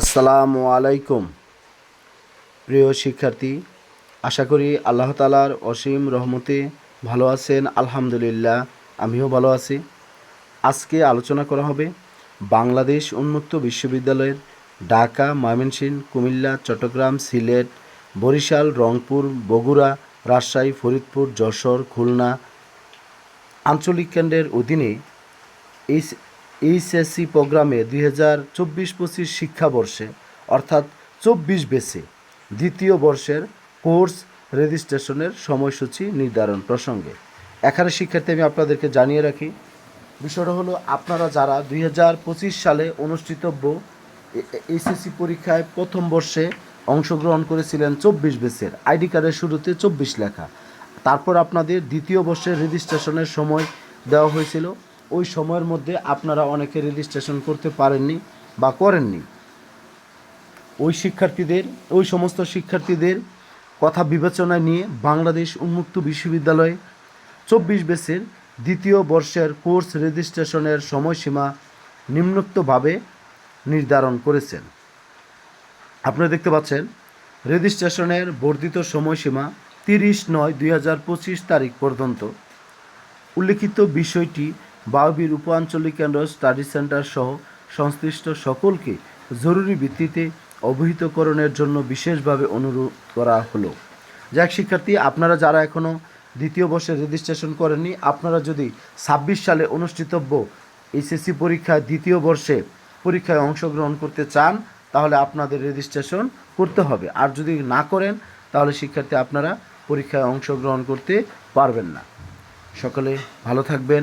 আসসালামু আলাইকুম। প্রিয় শিক্ষার্থী, আশা করি আল্লাহ তালার অসীম রহমতে ভালো আছেন, আলহামদুলিল্লাহ, আমিও ভালো আছি। আজকে আলোচনা করা হবে বাংলাদেশ উন্মুক্ত বিশ্ববিদ্যালয়ের ঢাকা, ময়মনসিংহ, কুমিল্লা, চট্টগ্রাম, সিলেট, বরিশাল, রংপুর, বগুড়া, রাজশাহী, ফরিদপুর, যশোর, খুলনা আঞ্চলিক কেন্দ্রের অধীনে এইচ এইচএসসি প্রোগ্রামে দুই হাজার চব্বিশ পঁচিশ শিক্ষাবর্ষে, অর্থাৎ চব্বিশ বেসে দ্বিতীয় বর্ষের কোর্স রেজিস্ট্রেশনের সময়সূচি নির্ধারণ প্রসঙ্গে। এখানে শিক্ষার্থী, আমি আপনাদেরকে জানিয়ে রাখি, বিষয়টা হলো আপনারা যারা দুই হাজার পঁচিশ সালে অনুষ্ঠিতব্য এইচএসসি পরীক্ষায় প্রথম বর্ষে অংশগ্রহণ করেছিলেন চব্বিশ বেসের, আইডি কার্ডের শুরুতে চব্বিশ লেখা। তারপর আপনাদের দ্বিতীয় বর্ষের রেজিস্ট্রেশনের সময় দেওয়া হয়েছিল ওই সময়ের মধ্যে আপনারা অনেকে রেজিস্ট্রেশন করতে পারেননি বা করেননি। ওই শিক্ষার্থীদের, ওই সমস্ত শিক্ষার্থীদের কথা বিবেচনায় নিয়ে বাংলাদেশ উন্মুক্ত বিশ্ববিদ্যালয়ে চব্বিশ বেসের দ্বিতীয় বর্ষের কোর্স রেজিস্ট্রেশনের সময়সীমা নিম্নোক্তভাবে নির্ধারণ করেছেন। আপনারা দেখতে পাচ্ছেন রেজিস্ট্রেশনের বর্ধিত সময়সীমা তিরিশ নয় দুই তারিখ পর্যন্ত। উল্লেখিত বিষয়টি বাউবির উপ আঞ্চলিক কেন্দ্র স্টাডি সেন্টার সহ সংশ্লিষ্ট সকলকে জরুরি ভিত্তিতে অবহিতকরণের জন্য বিশেষভাবে অনুরোধ করা হলো। যাক শিক্ষার্থী, আপনারা যারা এখনও দ্বিতীয় বর্ষে রেজিস্ট্রেশন করেননি, আপনারা যদি ছাব্বিশ সালে অনুষ্ঠিতব্য এইচএসসি পরীক্ষায় দ্বিতীয় বর্ষে পরীক্ষায় অংশগ্রহণ করতে চান, তাহলে আপনাদের রেজিস্ট্রেশন করতে হবে। আর যদি না করেন, তাহলে শিক্ষার্থী, আপনারা পরীক্ষায় অংশগ্রহণ করতে পারবেন না। সকলে ভালো থাকবেন।